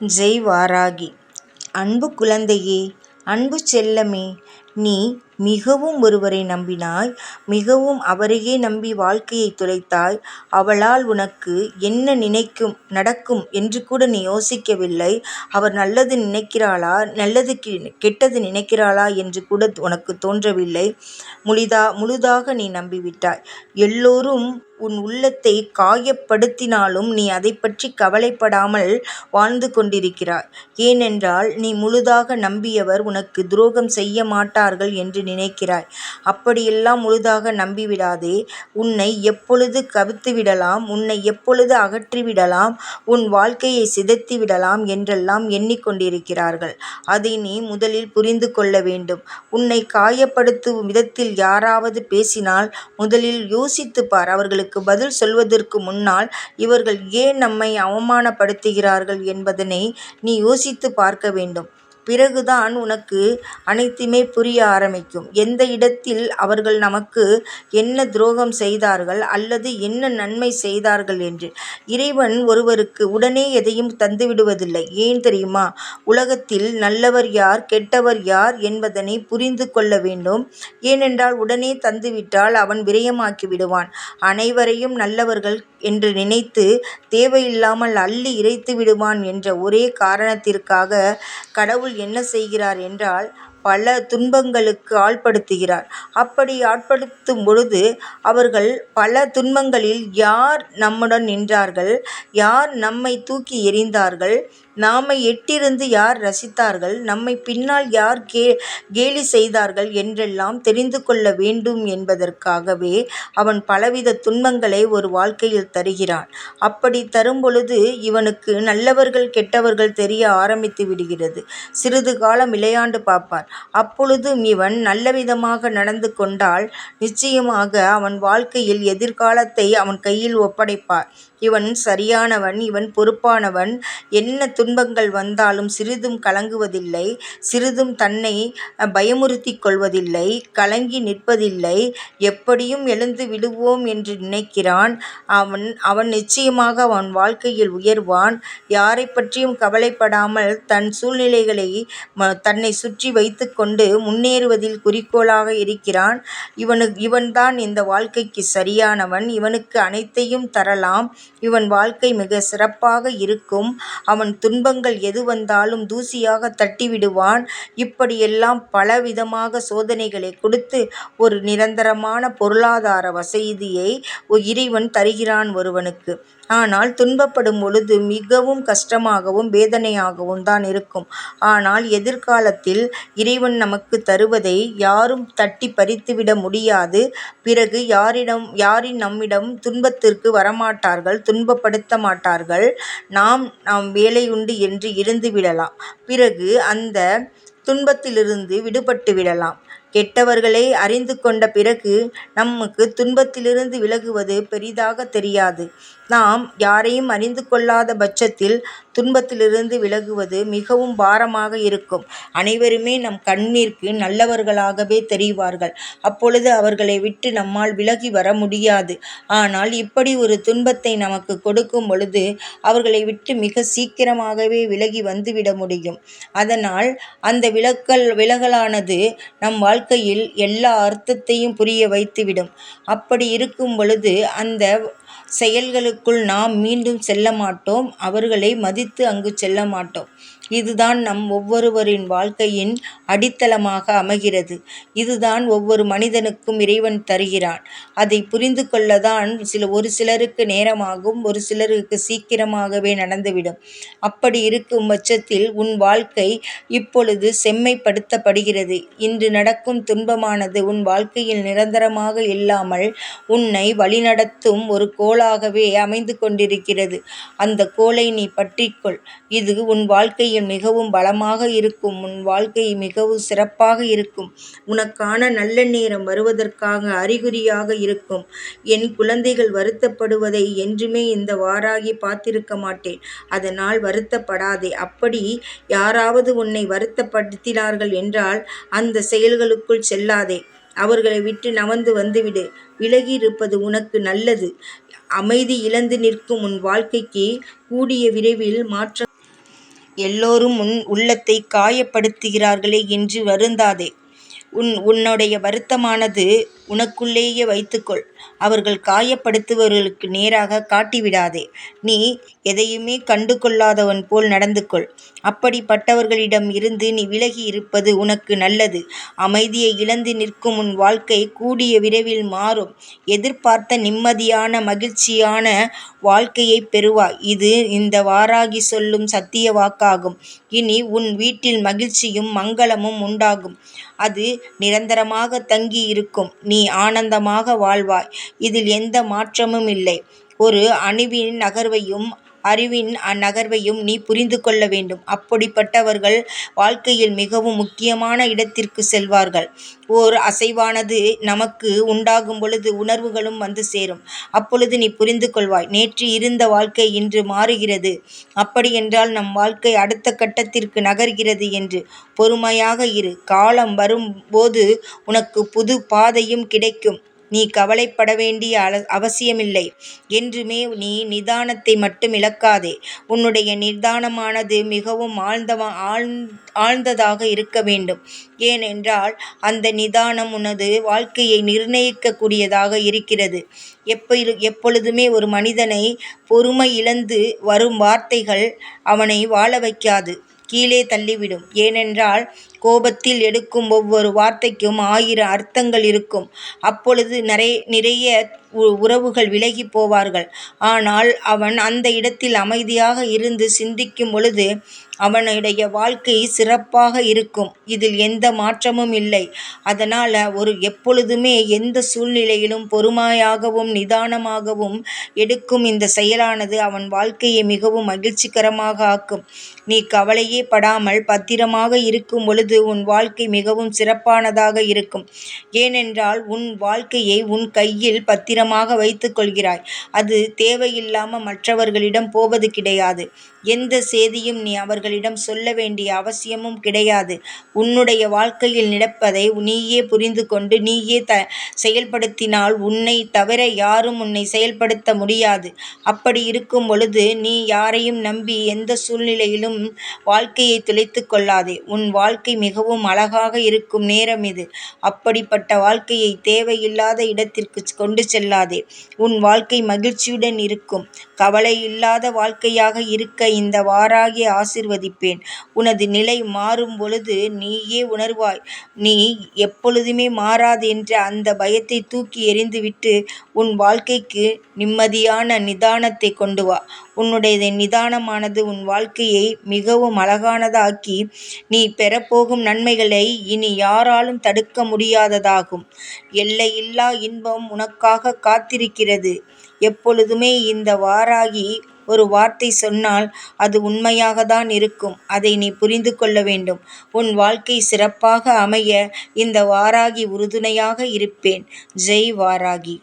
ஜெய் வாராகி அன்பு குழந்தையே அன்பு செல்லமே நீ மிகவும் ஒருவரை நம்பினாய் மிகவும் அவரையே நம்பி வாழ்க்கையை துளைத்தாய். அவளால் உனக்கு என்ன நினைக்கும் நடக்கும் என்று கூட நீ யோசிக்கவில்லை. அவர் நல்லது நினைக்கிறாளா நல்லது கெட்டது நினைக்கிறாளா என்று கூட உனக்கு தோன்றவில்லை. முழுதா முழுதாக நீ நம்பிவிட்டாய். எல்லோரும் உன் உள்ளத்தை காயப்படுத்தினாலும் நீ அதை பற்றி கவலைப்படாமல் வாழ்ந்து கொண்டிருக்கிறாய். ஏனென்றால் நீ முழுதாக நம்பியவர் உனக்கு துரோகம் செய்ய மாட்டார்கள் என்று நினைக்கிறாய். அப்படியெல்லாம் முழுதாக நம்பிவிடாதே. உன்னை எப்பொழுது கவித்து விடலாம் உன்னை எப்பொழுது அகற்றிவிடலாம்? உன் வாழ்க்கையை சிதைத்து விடலாம் என்றெல்லாம் எண்ணிக்கொண்டிருக்கிறார்கள். அதை நீ முதலில் புரிந்து கொள்ள வேண்டும். உன்னை காயப்படுத்தும் விதத்தில் யாராவது பேசினால் முதலில் யோசித்துப்பார். அவர்களுக்கு பதில் சொல்வதற்கு முன்னால் இவர்கள் ஏன் நம்மை அவமானப்படுத்துகிறார்கள் என்பதனை நீ யோசித்து பார்க்க வேண்டும். பிறகுதான் உனக்கு அனைத்துமே புரிய ஆரம்பிக்கும். எந்த இடத்தில் அவர்கள் நமக்கு என்ன துரோகம் செய்தார்கள் அல்லது என்ன நன்மை செய்தார்கள் என்று. இறைவன் ஒருவருக்கு உடனே எதையும் தந்துவிடுவதில்லை. ஏன் தெரியுமா? உலகத்தில் நல்லவர் யார் கெட்டவர் யார் என்பதனை புரிந்து கொள்ள வேண்டும். ஏனென்றால் உடனே தந்துவிட்டால் அவன் விரயமாக்கி விடுவான். அனைவரையும் நல்லவர்கள் என்று நினைத்து தேவையில்லாமல் அள்ளி இறைத்து விடுவான் என்ற ஒரே காரணத்திற்காக கடவுள் என்ன செய்கிறார் என்றால் பல துன்பங்களுக்கு ஆட்படுத்துகிறார் அப்படி ஆட்படுத்தும் பொழுது அவர்கள் பல துன்பங்களில் யார் நம்முடன் நின்றார்கள்? யார் நம்மை தூக்கி எறிந்தார்கள்? நாமை எட்டிருந்து யார் ரசித்தார்கள்? நம்மை பின்னால் யார் கே கேலி செய்தார்கள் என்றெல்லாம் தெரிந்து கொள்ள வேண்டும் என்பதற்காகவே அவன் பலவித துன்பங்களை ஒரு வாழ்க்கையில் தருகிறான். அப்படி தரும் பொழுது இவனுக்கு நல்லவர்கள் கெட்டவர்கள் தெரிய ஆரம்பித்து விடுகிறது. சிறிது காலம் விளையாண்டு பார்ப்பார் அப்பொழுதும் இவன் நல்லவிதமாக நடந்து கொண்டால் நிச்சயமாக அவன் வாழ்க்கையில் எதிர்காலத்தை அவன் கையில் ஒப்படைப்பார் இவன் சரியானவன் இவன் பொறுப்பானவன். என்ன துன்பங்கள் வந்தாலும் சிறிதும் கலங்குவதில்லை சிறிதும் தன்னை பயமுறுத்திக் கொள்வதில்லை கலங்கி நிற்பதில்லை. எப்படியும் எழுந்து விடுவோம் என்று நினைக்கிறான். அவன் அவன் நிச்சயமாக அவன் வாழ்க்கையில் உயர்வான். யாரை பற்றியும் கவலைப்படாமல் தன் சூழ்நிலைகளை தன்னை சுற்றி வைத்து கொண்டு முன்னேறுவதில் குறிக்கோளாக இருக்கிறான். இவனுக்கு இவன்தான் இந்த வாழ்க்கைக்கு சரியானவன். இவனுக்கு அனைத்தையும் தரலாம். இவன் வாழ்க்கை மிக சிறப்பாக இருக்கும். அவன் துன்பங்கள் எது வந்தாலும் தூசியாக தட்டிவிடுவான். இப்படியெல்லாம் பலவிதமாக சோதனைகளை கொடுத்து ஒரு நிரந்தரமான பொருளாதார வசதியை இறைவன் தருகிறான் ஒருவனுக்கு. ஆனால் துன்பப்படும் பொழுது மிகவும் கஷ்டமாகவும் வேதனையாகவும் தான் இருக்கும். ஆனால் எதிர்காலத்தில் இறைவன் நமக்கு தருவதை யாரும் தட்டி பறித்துவிட முடியாது. பிறகு யாரிடம் யாரின் நம்மிடம் துன்பத்திற்கு வரமாட்டார்கள் துன்பப்படுத்த மாட்டார்கள் நாம் நாம் உண்டு என்று இருந்து விடலாம். பிறகு அந்த துன்பத்திலிருந்து விடுபட்டு விடலாம். கெட்டவர்களை அறிந்து கொண்ட பிறகு நமக்கு துன்பத்திலிருந்து விலகுவது பெரிதாக தெரியாது. நாம் யாரையும் அறிந்து கொள்ளாத பட்சத்தில் துன்பத்திலிருந்து விலகுவது மிகவும் பாரமாக இருக்கும். அனைவருமே நம் கண்ணிற்கு நல்லவர்களாகவே தெரிவார்கள். அப்பொழுது அவர்களை விட்டு நம்மால் விலகி வர முடியாது. ஆனால் இப்படி ஒரு துன்பத்தை நமக்கு கொடுக்கும் பொழுது அவர்களை விட்டு மிக சீக்கிரமாகவே விலகி வந்துவிட முடியும். அதனால் அந்த விலக்கல் விலகலானது நம் வாழ்க்கையில் எல்லா அர்த்தத்தையும் புரிய வைத்துவிடும். அப்படி இருக்கும் பொழுது அந்த செயல்களுக்குள் நாம் மீண்டும் செல்ல மாட்டோம் அவர்களை மதித்து அங்கு செல்ல மாட்டோம். இதுதான் நம் ஒவ்வொருவரின் வாழ்க்கையின் அடித்தளமாக அமைகிறது. இதுதான் ஒவ்வொரு மனிதனுக்கும் இறைவன் தருகிறான். அதை புரிந்து கொள்ளதான் சில ஒரு சிலருக்கு நேரமாகும் ஒரு சிலருக்கு சீக்கிரமாகவே நடந்துவிடும். அப்படி இருக்கும் பட்சத்தில் உன் வாழ்க்கை இப்பொழுது செம்மைப்படுத்தப்படுகிறது. இன்று நடக்கும் துன்பமானது உன் வாழ்க்கையில் நிரந்தரமாக இல்லாமல் உன்னை வழிநடத்தும் ஒரு கோலாகவே அமைந்து கொண்டிருக்கிறது. அந்த கோலை நீ பற்றிக்கொள். இது உன் வாழ்க்கையில் மிகவும் பலமாக இருக்கும். உன் வாழ்க்கை மிகவும் சிறப்பாக இருக்கும். உனக்கான நல்ல நேரம் வருவதற்காக அறிகுறியாக இருக்கும். என் குழந்தைகள் வருத்தப்படுவதை என்றுமே இந்த வாராகி பார்த்திருக்க மாட்டேன். அதனால் வருத்தப்படாதே. அப்படி யாராவது உன்னை வருத்தப்படுத்தினார்கள் என்றால் அந்த செயல்களுக்குள் செல்லாதே. அவர்களை விட்டு நவந்து வந்துவிடு. விலகி இருப்பது உனக்கு நல்லது. அமைதி இழந்து நிற்கும் உன் வாழ்க்கைக்கு கூடிய விரைவில் மாற்றம் எல்லோரும் உன் உள்ளத்தை காயப்படுத்துகிறார்களே என்று வருந்தாதே. உன் உன்னுடைய வருத்தமானது உனக்குள்ளேயே வைத்துக்கொள். அவர்கள் காயப்படுத்துபவர்களுக்கு நேராக காட்டிவிடாதே. நீ எதையுமே கண்டு கொள்ளாதவன் போல் நடந்து கொள். அப்படிப்பட்டவர்களிடம் இருந்து நீ விலகி இருப்பது உனக்கு நல்லது. அமைதியை இழந்து நிற்கும் உன் வாழ்க்கை கூடிய விரைவில் மாறும். எதிர்பார்த்த நிம்மதியான மகிழ்ச்சியான வாழ்க்கையைப் பெறுவாய். இது இந்த வாராகி சொல்லும் சத்திய வாக்காகும். இனி உன் வீட்டில் மகிழ்ச்சியும் மங்களமும் உண்டாகும். அது நிரந்தரமாக தங்கி இருக்கும். நீ நீ ஆனந்தமாக வாழ்வாய். இதில் எந்த மாற்றமும் இல்லை ஒரு அணுவின் நகர்வையும் அறிவின் நகர்வையும் நீ புரிந்து கொள்ள வேண்டும். அப்படிப்பட்டவர்கள் வாழ்க்கையில் மிகவும் முக்கியமான இடத்திற்கு செல்வார்கள். ஓர் அசைவானது நமக்கு உண்டாகும் பொழுது உணர்வுகளும் வந்து சேரும். அப்பொழுது நீ புரிந்து கொள்வாய் நேற்று இருந்த வாழ்க்கை இன்று மாறுகிறது. அப்படியென்றால் நம் வாழ்க்கை அடுத்த கட்டத்திற்கு நகர்கிறது என்று. பொறுமையாக இரு. காலம் வரும் போது புது பாதையும் கிடைக்கும். நீ கவலைப்பட வேண்டிய அவசியமில்லை. என்றுமே நீ நிதானத்தை மட்டும் இழக்காதே. உன்னுடைய நிதானமானது மிகவும் ஆழ்ந்ததாக இருக்க வேண்டும். ஏனென்றால் அந்த நிதானம் உனது வாழ்க்கையை நிர்ணயிக்கக்கூடியதாக இருக்கிறது இருக்கிறது. எப்பொழுதுமே ஒரு மனிதனை பொறுமை இழந்து வரும் வார்த்தைகள் அவனை வாழ வைக்காது கீழே தள்ளிவிடும். ஏனென்றால் கோபத்தில் எடுக்கும் ஒவ்வொரு வார்த்தைக்கும் ஆயிரம் அர்த்தங்கள் இருக்கும். அப்பொழுது நிறைய உறவுகள் விலகி போவார்கள். ஆனால் அவன் அந்த இடத்தில் அமைதியாக இருந்து சிந்திக்கும் பொழுது அவனுடைய வாழ்க்கை சிறப்பாக இருக்கும். இதில் எந்த மாற்றமும் இல்லை. அதனால் ஒரு எப்பொழுதுமே எந்த சூழ்நிலையிலும் பொறுமையாகவும் நிதானமாகவும் எடுக்கும் இந்த செயலானது அவன் வாழ்க்கையை மிகவும் மகிழ்ச்சிகரமாக ஆக்கும். நீ கவலையே படாமல் பத்திரமாக இருக்கும் பொழுது உன் வாழ்க்கை மிகவும் சிறப்பானதாக இருக்கும். ஏனென்றால் உன் வாழ்க்கையை உன் கையில் பத்திரமாக வைத்துக்கொள்கிறாய் அது தேவையில்லாமல் மற்றவர்களிடம் போவது கிடையாது. எந்த செய்தியும் நீ அவர்களிடம் சொல்ல வேண்டிய அவசியமும் கிடையாது. உன்னுடைய வாழ்க்கையில் நடப்பதை நீயே புரிந்து கொண்டு நீயே செயல்படுத்தினால் உன்னைத் தவிர யாரும் உன்னை செயல்படுத்த முடியாது. அப்படி இருக்கும் பொழுது நீ யாரையும் நம்பி எந்த சூழ்நிலையிலும் வாழ்க்கையை துளைத்து கொள்ளாதே. உன் வாழ்க்கை மிகவும் அழகாக இருக்கும் நேரம் இது. அப்படிப்பட்ட வாழ்க்கையை தேவையில்லாத இடத்திற்கு கொண்டு செல்லாதே. உன் வாழ்க்கை மகிழ்ச்சியுடன் இருக்கும். கவலையில்லாத வாழ்க்கையாக இருக்க இந்த வாராகி ஆசிர்வதிப்பேன் உனது நிலை மாறும் பொழுது நீயே உணர்வாய். நீ எப்பொழுதுமே மாறாது என்ற அந்த பயத்தை தூக்கி எறிந்துவிட்டு உன் வாழ்க்கைக்கு நிம்மதியான நிதானத்தைக் கொண்டு வா. உன்னுடைய நிதானமானது உன் வாழ்க்கையை மிகவும் அழகானதாக்கி நீ பெறப்போ போகும் நன்மைகளை இனி யாராலும் தடுக்க முடியாததாகும் எல்லையில்லா இன்பம் உனக்காக காத்திருக்கிறது. எப்பொழுதுமே இந்த வாராகி ஒரு வார்த்தை சொன்னால் அது உண்மையாகத்தான் இருக்கும். அதை நீ புரிந்து கொள்ள வேண்டும். உன் வாழ்க்கை சிறப்பாக அமைய இந்த வாராகி உறுதுணையாக இருப்பேன். ஜெய் வாராகி.